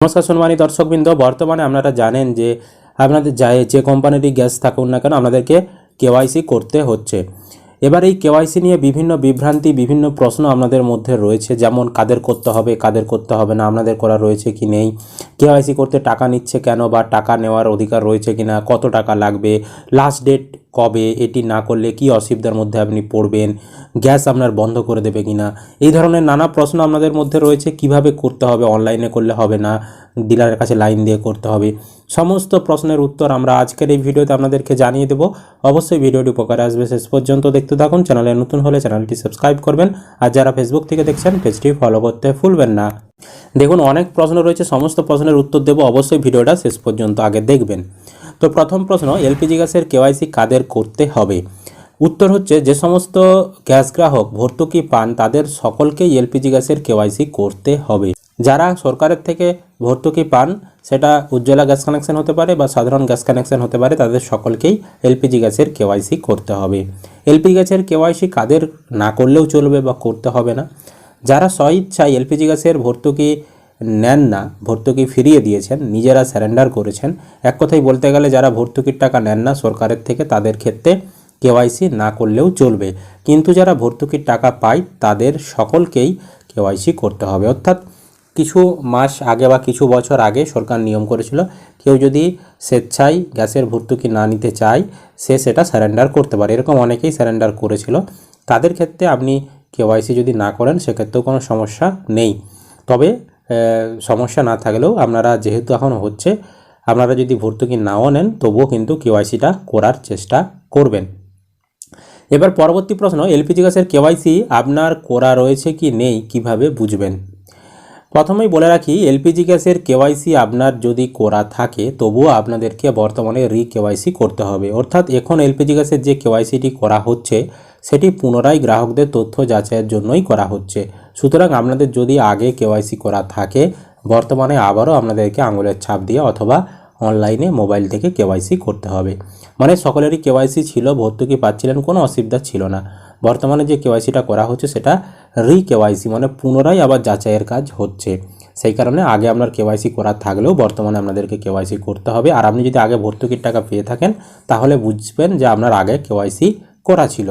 নমস্কার সম্মানী দর্শকবৃন্দ, বর্তমানে আপনারা জানেন যে আপনাদের যা যে কোম্পানিরই গ্যাস থাকুন না কেন আপনাদেরকে কেওয়াইসি করতে হচ্ছে। এবার এই কেওয়াইসি নিয়ে বিভিন্ন বিভ্রান্তি, বিভিন্ন প্রশ্ন আপনাদের মধ্যে রয়েছে, যেমন কাদের করতে হবে, কাদের করতে হবে না, আপনাদের করা রয়েছে কি নেই কেওয়াইসি করতে টাকা নিচ্ছে কেন বা টাকা নেওয়ার অধিকার রয়েছে কি না কত টাকা লাগবে লাস্ট ডেট কবে, এটি না করলে কি অসুবিধার মধ্যে আপনি পড়বেন, গ্যাস আপনার বন্ধ করে দেবে কি না এই ধরনের নানা প্রশ্ন আপনাদের মধ্যে রয়েছে, কীভাবে করতে হবে অনলাইনে করলে হবে না ডিলারের কাছে লাইন দিয়ে করতে হবে, সমস্ত প্রশ্নের উত্তর আমরা আজকের এই ভিডিওতে আপনাদেরকে জানিয়ে দেবো, অবশ্যই ভিডিওটি উপকারে আসবে, শেষ পর্যন্ত দেখতে থাকুন চ্যানেলে নতুন হলে চ্যানেলটি সাবস্ক্রাইব করবেন, আর যারা ফেসবুক থেকে দেখছেন পেজটি ফলো করতে ভুলবেন না, দেখুন অনেক প্রশ্ন রয়েছে, সমস্ত প্রশ্নের উত্তর দেবো, অবশ্যই ভিডিওটা শেষ পর্যন্ত আগে দেখবেন তো প্রথম প্রশ্ন, এলপিজি গ্যাসের কেওয়াইসি কাদের করতে হবে? উত্তর হচ্ছে, যে সমস্ত গ্যাস গ্রাহক, ভর্তুকি পান, তাদের সকলকেই এলপিজি গ্যাসের কেওয়াইসি করতে হবে। যারা সরকারের থেকে ভর্তুকি পান, সেটা উজ্জ্বলা গ্যাস কানেকশন হতে পারে বা সাধারণ গ্যাস কানেকশন হতে পারে, তাদের সকলকেই এলপিজি গ্যাসের কেওয়াইসি করতে হবে। এলপিজি গ্যাসের কেওয়াইসি কাদের না করলেও চলবে বা করতে হবে না। যারা স্বইচ্ছায় এলপিজি গ্যাসের ভর্তুকি নেন না, ভর্তুকি ফিরিয়ে দিয়েছেন, নিজেরা স্যারেন্ডার করেছেন। এক কথায় বলতে গেলে যারা ভর্তুকির টাকা নেন না, সরকারের থেকে তাদের ক্ষেত্রে কেওয়াইসি না করলেও চলবে। কিন্তু যারা ভর্তুকির টাকা পায়, তাদের সকলকেই কেওয়াইসি করতে হবে। অর্থাৎ কিছু মাস আগে বা কিছু বছর আগে সরকার নিয়ম করেছিল, কেউ যদি স্বেচ্ছায় গ্যাসের ভর্তুকি না নিতে চায়, সে সেটা স্যারেন্ডার করতে পারে। এরকম অনেকেই স্যারেন্ডার করেছিল। তাদের ক্ষেত্রে আপনি কেওয়াইসি যদি না করেন, সেক্ষেত্রেও কোনো সমস্যা নেই। তবে সমস্যা না থাকলেও আপনারা যেহেতু এখন হচ্ছে, আপনারা যদি ভর্তুকি নাও নেন, তবুও কিন্তু কেওয়াইসিটা করার চেষ্টা করবেন। এবার পরবর্তী প্রশ্ন, এলপিজি গ্যাসের কেওয়াইসি আপনার করা রয়েছে কি নেই, কীভাবে বুঝবেন? প্রথমেই বলে রাখি, এলপিজি গ্যাসের কেওয়াইসি আপনার যদি করা থাকে, তবুও আপনাদেরকে বর্তমানে রি কেওয়াইসি করতে হবে। অর্থাৎ এখন এলপিজি গ্যাসের যে কেওয়াইসিটি করা হচ্ছে, সেটি পুনরায় গ্রাহকদের তথ্য যাচাইয়ের জন্যই করা হচ্ছে। সুতরাং আপনাদের যদি আগে কেওয়াইসি করা থাকে, বর্তমানে আবারও আপনাদেরকে আঙুলের ছাপ দিয়ে অথবা অনলাইনে মোবাইল থেকে কেওয়াইসি করতে হবে। মানে সকলেরই কেওয়াইসি ছিল, ভর্তুকি পাচ্ছিলেন, কোনো অসুবিধা ছিল না। বর্তমানে যে কেওয়াইসিটা করা হচ্ছে, সেটা রি কেওয়াইসি মানে পুনরায় আবার যাচাইয়ের কাজ হচ্ছে। সেই কারণে আগে আপনার কেওয়াইসি করা থাকলেও বর্তমানে আপনাদেরকে কেওয়াইসি করতে হবে। আর আপনি যদি আগে ভর্তুকির টাকা পেয়ে থাকেন, তাহলে বুঝবেন যে আপনার আগে কেওয়াইসি করা ছিল।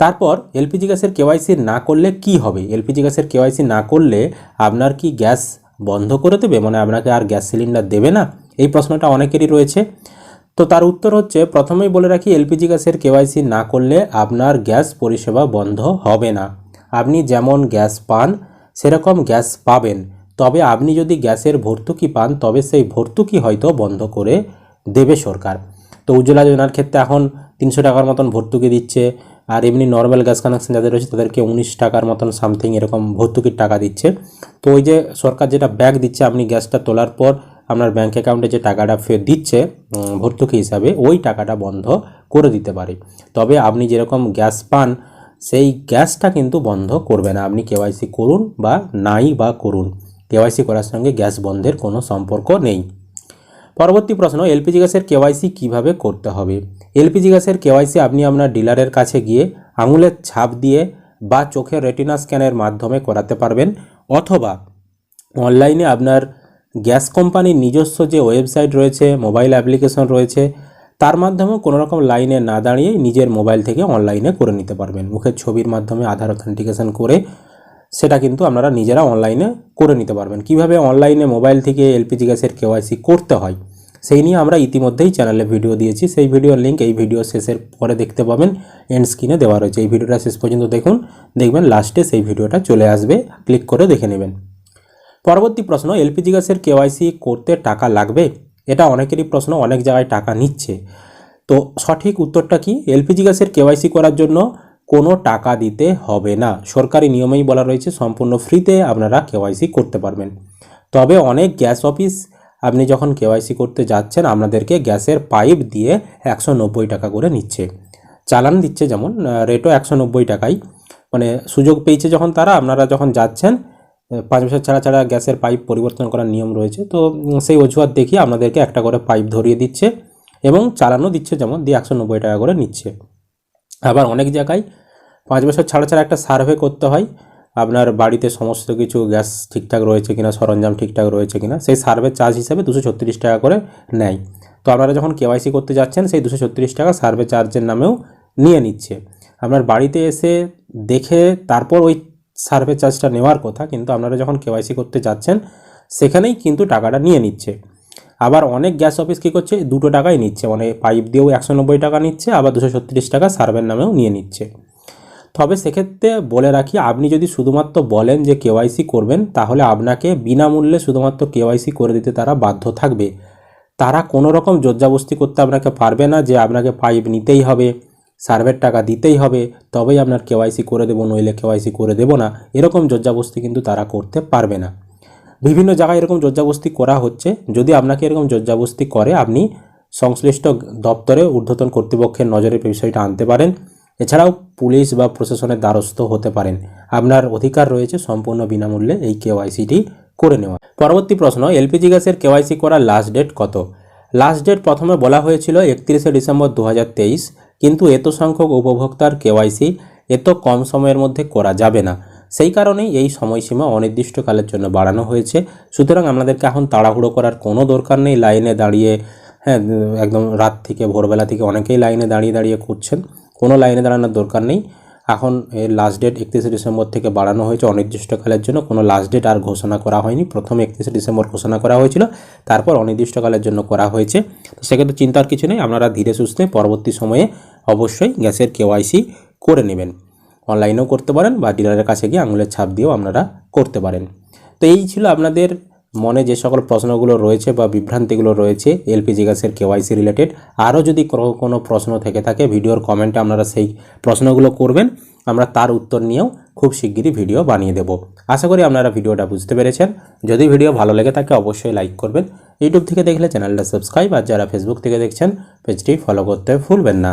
তারপর এলপিজি গ্যাসের কেওয়াইসি না করলে কি হবে? এলপিজি গ্যাসের কেওয়াইসি না করলে আপনার কি গ্যাস বন্ধ করে দেবে? মানে আপনাকে আর গ্যাস সিলিন্ডার দেবে না? এই প্রশ্নটা অনেকেরই রয়েছে। তো তার উত্তর হচ্ছে, প্রথমেই বলে রাখি, এলপিজি গ্যাসের কেওয়াইসি না করলে আপনার গ্যাস পরিষেবা বন্ধ হবে না। আপনি যেমন গ্যাস পান, সেরকম গ্যাস পাবেন। তবে আপনি যদি গ্যাসের ভর্তুকি পান, তবে সেই ভর্তুকি হয়তো বন্ধ করে দেবে সরকার। তো উজ্জ্বলা যোজনার ক্ষেত্রে এখন তিনশো টাকার মতন ভর্তুকি দিচ্ছে আর এমনি নর্মাল গ্যাস কানেকশন যাদের রয়েছে, তাদেরকে উনিশ টাকার মতন সামথিং এরকম ভর্তুকির টাকা দিচ্ছে। তো ওই যে সরকার যেটা ব্যাগ দিচ্ছে, আপনি গ্যাসটা তোলার পর আপনার ব্যাঙ্ক অ্যাকাউন্টে যে টাকাটা ফের দিচ্ছে ভর্তুকি হিসাবে, ওই টাকাটা বন্ধ করে দিতে পারে। তবে আপনি যেরকম গ্যাস পান, সেই গ্যাসটা কিন্তু বন্ধ করবে না। আপনি কেওয়াইসি করুন বা নাই বা করুন। কেওয়াইসি করার সঙ্গে গ্যাস বন্ধের কোনো সম্পর্ক নেই। পরবর্তী প্রশ্ন এলপিজি গ্যাসের কেওয়াইসি কীভাবে করতে হবে? এলপিজি গ্যাসের কেওয়াইসি আপনি আপনার ডিলারের কাছে গিয়ে আঙুলের ছাপ দিয়ে বা চোখের রেটিনা স্ক্যানের মাধ্যমে করাতে পারবেন অথবা অনলাইনে আপনার গ্যাস কোম্পানির নিজস্ব যে ওয়েবসাইট রয়েছে, মোবাইল অ্যাপ্লিকেশন রয়েছে, তার মাধ্যমেও কোনো রকম লাইনে না দাঁড়িয়ে নিজের মোবাইল থেকে অনলাইনে করে নিতে পারবেন। মুখের ছবির মাধ্যমে আধার অথেন্টিকেশন করে সেটা কিন্তু আপনারা নিজেরা অনলাইনে করে নিতে পারবেন। কীভাবে অনলাইনে মোবাইল থেকে এলপিজি গ্যাসের কেওয়াইসি করতে হয়? সেই নিয়ে আমরা ইতিমধ্যেই চ্যানেলে ভিডিও দিয়েছি। সেই ভিডিওর লিঙ্ক এই ভিডিও শেষের পরে দেখতে পাবেন। এন্ড স্ক্রিনে দেওয়া রয়েছে। এই ভিডিওটা শেষ পর্যন্ত দেখুন। দেখবেন লাস্টে সেই ভিডিওটা চলে আসবে। ক্লিক করে দেখে নেবেন। পরবর্তী প্রশ্ন এলপিজি গ্যাসের কেওয়াইসি করতে টাকা লাগবে? এটা অনেকেরই প্রশ্ন, অনেক জায়গায় টাকা নিচ্ছে। তো সঠিক উত্তরটা কি? এলপিজি গ্যাসের কেওয়াইসি করার জন্য কোনো টাকা দিতে হবে না। সরকারি নিয়মেই বলা রয়েছে, সম্পূর্ণ ফ্রিতে আপনারা কেওয়াইসি করতে পারবেন। তবে অনেক গ্যাস অফিস আপনি যখন কেওয়াইসি করতে যাচ্ছেন, আপনাদেরকে গ্যাসের পাইপ দিয়ে একশো নব্বই টাকা করে নিচ্ছে। চালান দিচ্ছে যেমন রেটও একশো নব্বই টাকাই। মানে সুযোগ পেয়েছে যখন তারা, আপনারা যখন যাচ্ছেন পাঁচ বছর ছাড়া ছাড়া গ্যাসের পাইপ পরিবর্তন করার নিয়ম রয়েছে। তো সেই অজুহাত দেখিয়ে আপনাদেরকে একটা করে পাইপ ধরিয়ে দিচ্ছে এবং চালানো দিচ্ছে যেমন, দিয়ে একশো নব্বই টাকা করে নিচ্ছে। আবার অনেক জায়গায় পাঁচ বছর ছাড়া ছাড়া একটা সার্ভে করতে হয়। আপনার বাড়িতে সমস্ত কিছু গ্যাস ঠিকঠাক রয়েছে কিনা, সরঞ্জাম ঠিকঠাক রয়েছে কিনা, সেই সার্ভে চার্জ হিসেবে দুশো ছত্রিশ টাকা করে নেয়। তো আপনারা যখন কেওয়াইসি করতে যাচ্ছেন, সেই দুশো ছত্রিশ টাকা সার্ভে চার্জের নামেও নিয়ে নিচ্ছে। আপনার বাড়িতে এসে দেখে তারপর ওই সার্ভে চার্জটা নেওয়ার কথা, কিন্তু আপনারা যখন কেওয়াইসি করতে যাচ্ছেন, সেখানেই কিন্তু টাকাটা নিয়ে নিচ্ছে। আবার অনেক গ্যাস অফিস কী করছে, দুটো টাকাই নিচ্ছে। মানে পাইপ দিয়েও একশো নব্বই টাকা নিচ্ছে, আবার দুশো টাকা সার্ভের নামেও নিয়ে নিচ্ছে। তবে সেক্ষেত্রে বলে রাখি, আপনি যদি শুধুমাত্র বলেন যে কেওয়াইসি করবেন, তাহলে আপনাকে বিনামূল্যে শুধুমাত্র কেওয়াইসি করে দিতে তারা বাধ্য থাকবে। তারা কোনো রকম জোরজাবস্তি করতে আপনাকে পারবে না যে আপনাকে পাইপ নিতেই হবে, সার্ভের টাকা দিতেই হবে, তবেই আপনার কেওয়াইসি করে দেবো, নইলে কেওয়াইসি করে দেবো না। এরকম জোরজাবস্তি কিন্তু তারা করতে পারবে না। বিভিন্ন জায়গায় এরকম জোরজাবস্তি করা হচ্ছে। যদি আপনাকে এরকম জোরজাবস্তি করে, আপনি সংশ্লিষ্ট দপ্তরে ঊর্ধ্বতন কর্তৃপক্ষের নজরে বিষয়টা আনতে পারেন। এছাড়াও পুলিশ বা প্রশাসনের দ্বারস্থ হতে পারেন। আপনার অধিকার রয়েছে সম্পূর্ণ বিনামূল্যে এই কেওয়াইসিটি করে নেওয়া। পরবর্তী প্রশ্ন, এলপিজি গ্যাসের কেওয়াইসি করার লাস্ট ডেট কত? লাস্ট ডেট প্রথমে বলা হয়েছিল একত্রিশে ডিসেম্বর দু হাজার তেইশ, কিন্তু এত সংখ্যক উপভোক্তার কেওয়াইসি এত কম সময়ের মধ্যে করা যাবে না। সেই কারণেই এই সময়সীমা অনির্দিষ্টকালের জন্য বাড়ানো হয়েছে। সুতরাং আপনাদেরকে এখন তাড়াহুড়ো করার কোনো দরকার নেই। লাইনে দাঁড়িয়ে হ্যাঁ একদম রাত থেকে, ভোরবেলা থেকে অনেকেই লাইনে দাঁড়িয়ে দাঁড়িয়ে করছেন। কোনো লাইনে দাঁড়ানোর দরকার নেই। এখন লাস্ট ডেট একত্রিশে ডিসেম্বর থেকে বাড়ানো হয়েছে অনির্দিষ্টকালের জন্য। কোনো লাস্ট ডেট আর ঘোষণা করা হয়নি। প্রথমে একত্রিশে ডিসেম্বর ঘোষণা করা হয়েছিল। তারপর অনির্দিষ্টকালের জন্য করা হয়েছে। তো সেক্ষেত্রে চিন্তার কিছু নেই। আপনারা ধীরে সুস্থে পরবর্তী সময়ে অবশ্যই গ্যাসের কেওয়াইসি করে নেবেন। অনলাইনেও করতে পারেন বা ডিলারের কাছে গিয়ে আঙুলের ছাপ দিয়েও আপনারা করতে পারেন। তো এই ছিল আপনাদের মনে যে সকল প্রশ্নগুলো রয়েছে বা বিভ্রান্তিগুলো রয়েছে এলপিজি গ্যাসের কেওয়াইসি রিলেটেড, আরও যদি কোনো- প্রশ্ন থেকে থাকে, ভিডিওর কমেন্টে আপনারা সেই প্রশ্নগুলো করবেন। আমরা তার উত্তর নিয়েও খুব শিগগিরই ভিডিও বানিয়ে দেব। আশা করি আপনারা ভিডিওটা বুঝতে পেরেছেন। যদি ভিডিও ভালো লেগে থাকে, অবশ্যই লাইক করবেন। ইউটিউব থেকে দেখলে চ্যানেলটা সাবস্ক্রাইব, আর যারা ফেসবুক থেকে দেখছেন, পেজটি ফলো করতে ভুলবেন না।